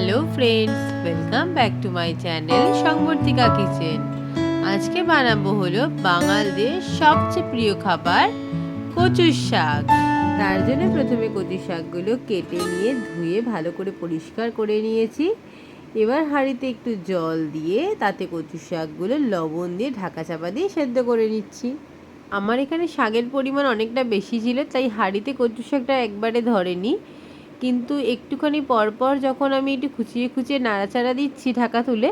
Hello friends welcome back to my channel Sambartika kitchen আজকে বানাবো হলো বাঙালদের সবচেয়ে প্রিয় খাবার কচুর শাক। তার জন্য প্রথমে কচুর শাকগুলো কেটে নিয়ে ধুয়ে ভালো করে পরিষ্কার করে নিয়েছি। এবার হাঁড়িতে একটু জল দিয়ে তাতে কচুর শাকগুলো লবণ দিয়ে ঢাকা চাপা দিয়ে সেদ্ধ করে নিচ্ছি। আমার এখানে শাকের পরিমাণ অনেকটা বেশি ছিল, তাই হাঁড়িতে কচুর শাকটা একবারে ধরেনি। কিন্তু একটুখানি পরপর যখন আমি একটু খুচিয়ে খুচিয়ে নাড়াচাড়া দিচ্ছি ঢাকা তুলে,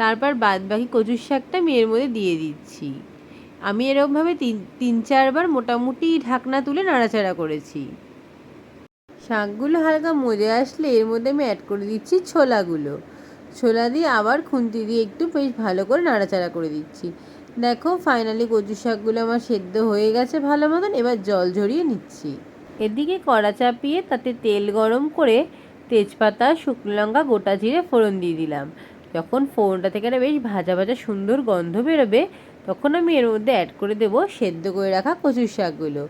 তারপর বাদ বাকি কচুর শাকটা আমি এর মধ্যে দিয়ে দিচ্ছি। আমি এরকমভাবে তিন তিন, চারবার মোটামুটি ঢাকনা তুলে নাড়াচাড়া করেছি। শাকগুলো হালকা মজে আসলে এর মধ্যে আমি অ্যাড করে দিচ্ছি ছোলাগুলো। ছোলা দিয়ে আবার খুন্তি দিয়ে একটু বেশ ভালো করে নাড়াচাড়া করে দিচ্ছি। দেখো ফাইনালি কচু শাকগুলো আমার সেদ্ধ হয়ে গেছে ভালো মতন, এবার জল ঝরিয়ে নিচ্ছি। এদিকে কড়া চাপিয়ে তাতে তেল গরম করে তেজপাতা, শুকনো লঙ্কা, গোটা জিরে ফোড়ন দিয়ে দিলাম। যখন ফোড়নটা থেকে একটা বেশ ভাজা ভাজা সুন্দর গন্ধ বেরোবে, তখন আমি এর মধ্যে অ্যাড করে দেবো সেদ্ধ করে রাখা কচুর শাকগুলো।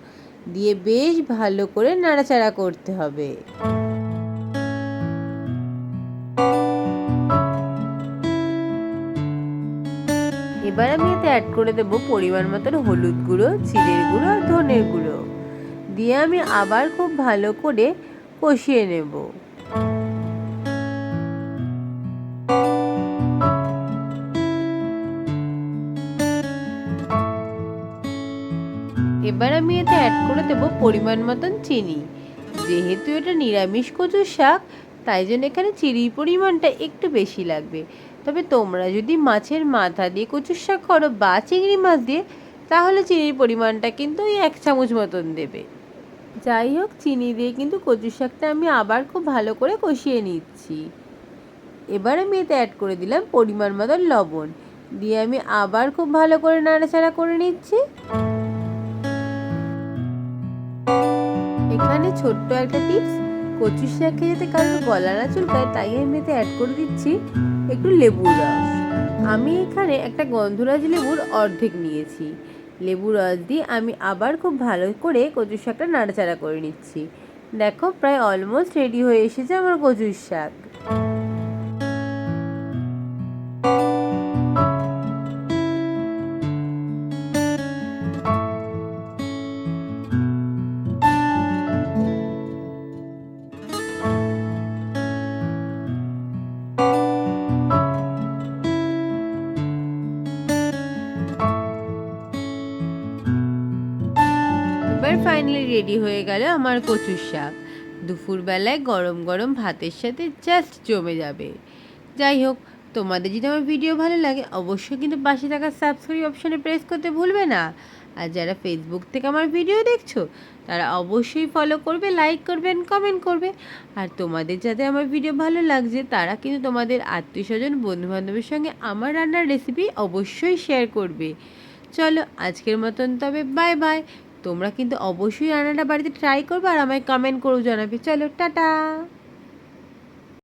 দিয়ে বেশ ভালো করে নাড়াচাড়া করতে হবে। এবার আমি এতে অ্যাড করে দেবো পরিমাণ মতন হলুদ গুঁড়ো, জিরের গুঁড়ো আর ধনের গুঁড়ো। দিয়ে আমি আবার খুব ভালো করে কষিয়ে নেব। এবার আমি এতে অ্যাড করে দেবো পরিমাণ মতন চিনি। যেহেতু এটা নিরামিষ কচুর শাক, তাই জন্য এখানে চিনির পরিমাণটা একটু বেশি লাগবে। তবে তোমরা যদি মাছের মাথা দিয়ে কচুর শাক করো বা চিংড়ি মাছ দিয়ে, তাহলে চিনির পরিমাণটা কিন্তু ওই এক চামচ মতন দেবে। যাই হোক, চিনি দিয়ে কিন্তু কচু শাকটা আমি আবার খুব ভালো করে কষিয়ে নিচ্ছি। এবার আমি এতে অ্যাড করে দিলাম পরিমাণ মতো লবণ। দিয়ে আমি আবার খুব ভালো করে নাড়াচাড়া করে নিচ্ছি। এখানে ছোট্ট একটা টিপস কচু শাকে যাতে কারোর গলা না চুলকায় তাই আমি এতে অ্যাড করে দিচ্ছি একটু লেবুর রস। আমি এখানে একটা গন্ধরাজ লেবুর অর্ধেক নিয়েছি। লেবু রস দিয়ে আমি আবার খুব ভালো করে কচুর শাকটা নাড়াচাড়া করে নিচ্ছি। দেখো, প্রায় অলমোস্ট রেডি হয়ে এসেছে আমার কচুর শাক। এবার ফাইনালি রেডি হয়ে গেল আমার কচুর শাক। দুপুরবেলায় গরম গরম ভাতের সাথে জাস্ট জমে যাবে। যাই হোক, তোমাদের যদি আমার ভিডিও ভালো লাগে, অবশ্যই কিন্তু পাশে থাকা সাবস্ক্রাইব অপশানে প্রেস করতে ভুলবে না। আর যারা ফেসবুক থেকে আমার ভিডিও দেখছ, তারা অবশ্যই ফলো করবে লাইক করবেন কমেন্ট করবে। আর তোমাদের যাতে আমার ভিডিও ভালো লাগছে, তারা কিন্তু তোমাদের আত্মীয় স্বজন বন্ধুবান্ধবের সঙ্গে আমার রান্নার রেসিপি অবশ্যই শেয়ার করবে। চলো, আজকের মতন তবে বাই বাই তোমরা কিন্তু অবশ্যই রান্নাটা বাড়িতে ট্রাই করবে আর আমায় কমেন্ট করেও জানাবে। চলো টাটা!